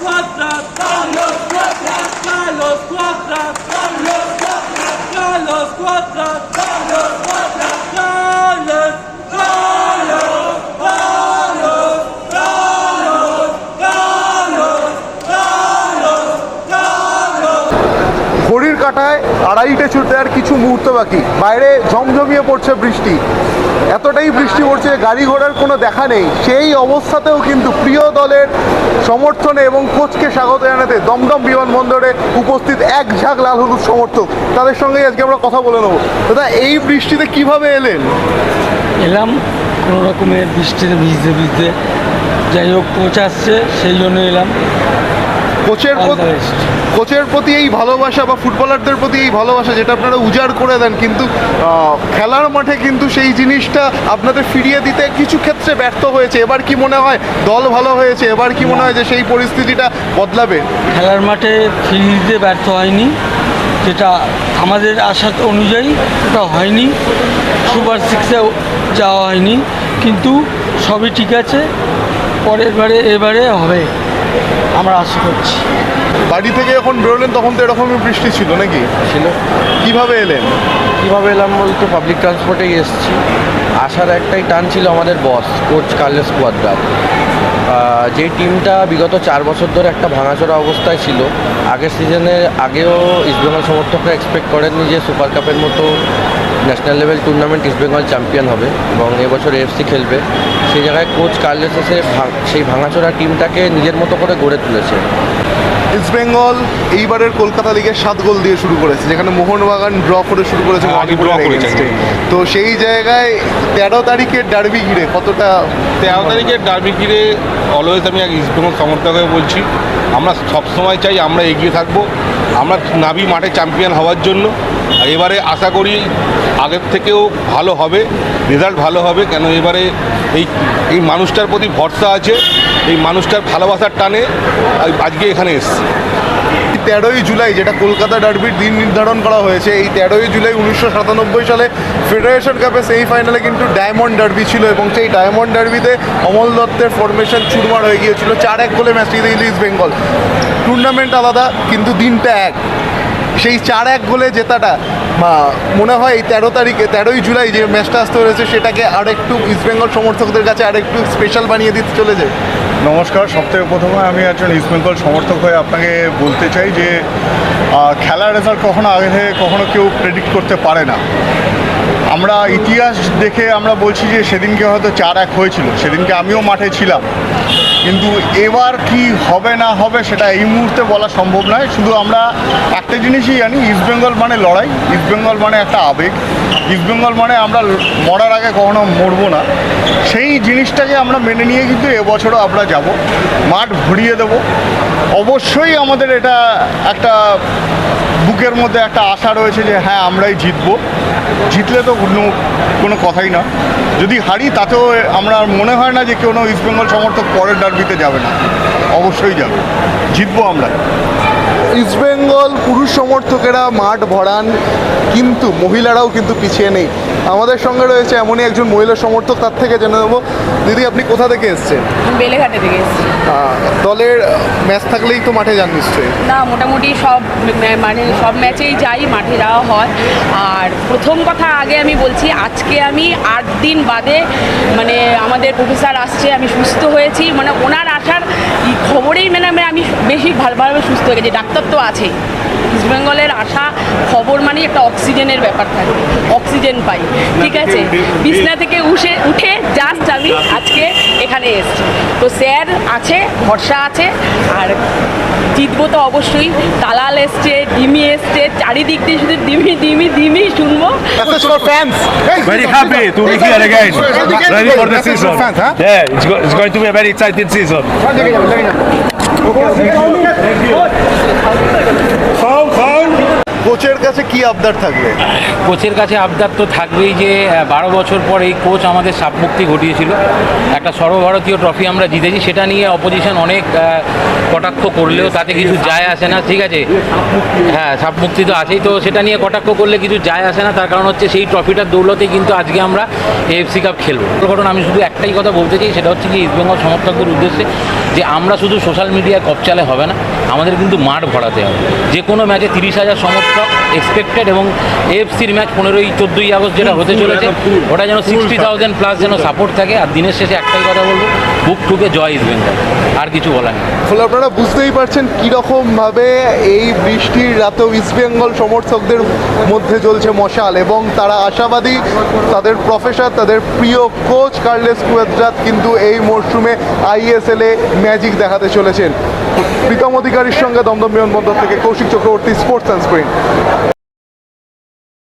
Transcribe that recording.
cuatras, Carlos cuatras, Carlos cuatras, Carlos cuatras, Carlos cuatras. আড়াইটে ছুটতে আর কিছু মুহূর্ত বাকি। বাইরে ঝমঝমিয়ে পড়ছে বৃষ্টি। এতটাই বৃষ্টি পড়ছে, গাড়ি ঘোড়ার কোনো দেখা নেই। সেই অবস্থাতেও কিন্তু প্রিয় দলের সমর্থনে এবং কোচকে স্বাগত জানাতে দমদম বিমানবন্দরে উপস্থিত এক ঝাঁক লাল হলুদ সমর্থক। তাদের সঙ্গেই আজকে আমরা কথা বলে নেব। দাদা, এই বৃষ্টিতে কীভাবে এলেন? এলাম, কোনো রকমের বৃষ্টিতে ভিজতে ভিজতে। যাই হোক, কোচ আসছে, সেই জন্য এলাম। কোচের. কোচের প্রতি এই ভালোবাসা বা ফুটবলারদের প্রতি এই ভালোবাসা যেটা আপনারা উজাড় করে দেন কিন্তু খেলার মাঠে কিন্তু সেই জিনিসটা আপনাদের ফিরিয়ে দিতে কিছু ক্ষেত্রে ব্যর্থ হয়েছে। এবার কি মনে হয় দল ভালো হয়েছে? এবার কি মনে হয় যে সেই পরিস্থিতিটা বদলাবে? খেলার মাঠে ফিরিয়ে দিতে ব্যর্থ হয়নি। যেটা আমাদের আশা অনুযায়ী ওটা হয়নি। সুপার সিক্সে যাওয়া হয়নি। কিন্তু সবই ঠিক আছে। পরের বারে এবারে হবে। আমরা আশা করছি। বাড়ি থেকে যখন বেরোলেন তখন তো এরকমই বৃষ্টি ছিল নাকি? ছিল। কীভাবে এলেন? কীভাবে এলাম বলতে? পাবলিক ট্রান্সপোর্টেই এসেছি। আসার একটাই টান ছিল আমাদের বস কোচ কার্লেস কুয়াদ্রার যে টিমটা বিগত চার বছর ধরে একটা ভাঙাচোরা অবস্থায় ছিল, আগের সিজনে আগেও ইস্টবেঙ্গল সমর্থকরা এক্সপেক্ট করেননি যে সুপার কাপের মতো national level tournament East Bengal champion হবে এবং এবছর এফসি খেলবে। সেই জায়গায় কোচ কার্লেস এসে সেই ভাঙাচোরা টিমটাকে নিজের মতো করে গড়ে তুলেছে। ইস্টবেঙ্গল এইবারের কলকাতা লিগের সাত গোল দিয়ে শুরু করেছে, যেখানে মোহনবাগান ড্র করে শুরু করেছে আগে। তো সেই জায়গায় তেরো তারিখের ডার্বি ঘিরে কতটা তেরো তারিখের ডার্বি ঘিরে অলওয়েজ আমি এক ইস্টবেঙ্গল সমর্থক হয়ে বলছি। আমরা সবসময় চাই আমরা এগিয়ে থাকব। আমরা নাবি মাঠে চ্যাম্পিয়ন হওয়ার জন্য। আর এবারে আশা করি আগের থেকেও ভালো হবে রেজাল্ট ভালো হবে। কেন এবারে এই এই মানুষটার প্রতি ভরসা আছে। এই মানুষটার ভালোবাসার টানে আজ- আজকে এখানে এসছি। তেরোই জুলাই, যেটা কলকাতা ডার্বির দিন নির্ধারণ করা হয়েছে, এই তেরোই জুলাই উনিশশো সাতানব্বই সালে ফেডারেশন কাপে সেমিফাইনালে কিন্তু ডায়মন্ড ডার্বি ছিল এবং সেই ডায়মন্ড ডার্বিতে অমল দত্তের ফরমেশন চুরমার হয়ে গিয়েছিল। চার এক গোলে ম্যাচটি দিল ইস্ট বেঙ্গল টুর্নামেন্ট আলাদা, কিন্তু দিনটা এক। সেই চার এক গোলে জেতাটা মনে হয় এই তেরো তারিখে, তেরোই জুলাই যে ম্যাচটা আসতে হয়েছে, সেটাকে আরেকটু ইস্টবেঙ্গল সমর্থকদের কাছে আরেকটু স্পেশাল বানিয়ে দিতে চলেছে। নমস্কার সব থেকে প্রথমে আমি একজন ইস্টবেঙ্গল সমর্থক হয়ে আপনাকে বলতে চাই যে খেলার রেজাল্ট কখনো আগে থেকে কখনো কেউ প্রেডিক্ট করতে পারে না। আমরা ইতিহাস দেখে আমরা বলছি যে সেদিনকে হয়তো চার এক হয়েছিল, সেদিনকে আমিও মাঠে ছিলাম। কিন্তু এবার কি হবে না হবে সেটা এই মুহূর্তে বলা সম্ভব নয়। শুধু আমরা একটা জিনিসই জানি ইস্টবেঙ্গল মানে লড়াই ইস্টবেঙ্গল মানে একটা আবেগ। ইস্টবেঙ্গল মানে আমরা মরার আগে কখনো মরবো না। সেই জিনিসটাকে আমরা মেনে নিয়ে কিন্তু এবছরও আমরা যাব। মাঠ ভরিয়ে দেব। অবশ্যই আমাদের এটা একটা বুকের মধ্যে একটা আশা রয়েছে যে হ্যাঁ আমরাই জিতবো। জিতলে তো কোনো কোনো কথাই না। যদি হারি, তাতেও আমরা মনে হয় না যে কোনো ইস্টবেঙ্গল সমর্থক পরের ডার্বিতে যাবে না। অবশ্যই যাবে। জিতবো আমরা। ইস্টবেঙ্গল পুরুষ সমর্থকেরা মাঠ ভরান কিন্তু মহিলারাও কিন্তু পিছিয়ে নেই। আমাদের সঙ্গে রয়েছে এমনই একজন মহিলা সমর্থক তার থেকে জেনে নেব। দিদি আপনি কোথা থেকে এসছেন? বেলেঘাটে থেকে এসেছি। দলের ম্যাচ থাকলেই তো মাঠে যান নিশ্চয়ই। না মোটামুটি সব মানে সব ম্যাচেই যাই মাঠে যাওয়া হয়। আর প্রথম কথা আগে আমি বলছি আজকে আমি আট দিন বাদে মানে আমাদের প্রফেসর আসছে আমি সুস্থ হয়েছি। মানে ওনার আসার খবরেই মানে আমি- আমি বেশি ভালোভাবে সুস্থ হয়ে গেছি। ডাক্তার তো আছেই। ইস্টবেঙ্গলের আসা খবর মানে একটা অক্সিজেনের ব্যাপার থাকে। অক্সিজেন পাই। ঠিক আছে? বিছনা থেকে উঠে উঠে জাস্ট আমি আজকে এখানে এসেছি। তো স্যার আছে ভরসা আছে আর জিতবো তো অবশ্যই। তালাল এসছে ডিমি এসছে চারিদিক দিয়ে শুধু ডিমি ডিমি ডিমি শুনব। Very happy to be here again, ready for the season. Yeah, it's, go- it's going to be a very exciting season. Sal, কোচের কাছে কি আবদার থাকবে? কোচের কাছে আবদার তো থাকবেই যে বারো বছর পর এই কোচ আমাদের সাবমুক্তি ঘটিয়েছিল। একটা সর্বভারতীয় ট্রফি আমরা জিতেছি, সেটা নিয়ে অপোজিশন অনেক কটাক্ষ করলেও তাতে কিছু যায় আসে না, ঠিক আছে? হ্যাঁ সাবমুক্তি তো আছেই, তো সেটা নিয়ে কটাক্ষ করলে কিছু যায় আসে না, তার কারণ হচ্ছে সেই ট্রফিটার দৌলতে কিন্তু আজকে আমরা এএফসি কাপ খেলব। ঘটনা আমি শুধু একটাই কথা বলতে চাই, সেটা হচ্ছে কি ইস্টবেঙ্গল সমর্থকদের উদ্দেশ্যে যে আমরা শুধু সোশ্যাল মিডিয়ায় কপচালে হবে না, আমাদের কিন্তু মাঠ ভরাতে হবে। যে কোনো ম্যাচে তিরিশ হাজার সমর্থক এক্সপেক্টেড এবং এএফসির ম্যাচ পনেরোই চোদ্দোই আগস্ট যেটা হতে চলেছে ওটা যেন সিক্সটি থাউজেন্ড প্লাস যেন সাপোর্ট থাকে। আর দিনের শেষে একটাই কথা বলব বুক টুকে জয় ইস্ট বেঙ্গল আর কিছু বলার নেই। ফলে আপনারা বুঝতেই পারছেন কীরকমভাবে এই বৃষ্টির রাতেও ইস্টবেঙ্গল সমর্থকদের মধ্যে চলছে মশাল এবং তারা আশাবাদী তাদের প্রফেসর তাদের প্রিয় কোচ কার্লেস কুয়েদ্রাত কিন্তু এই মরশুমে আইএসএল এ ম্যাজিক দেখাতে চলেছেন। প্রীতম অধিকারীর সঙ্গে দমদম বিমানবন্দর থেকে কৌশিক চক্রবর্তী স্পোর্টস সানস্ক্রিন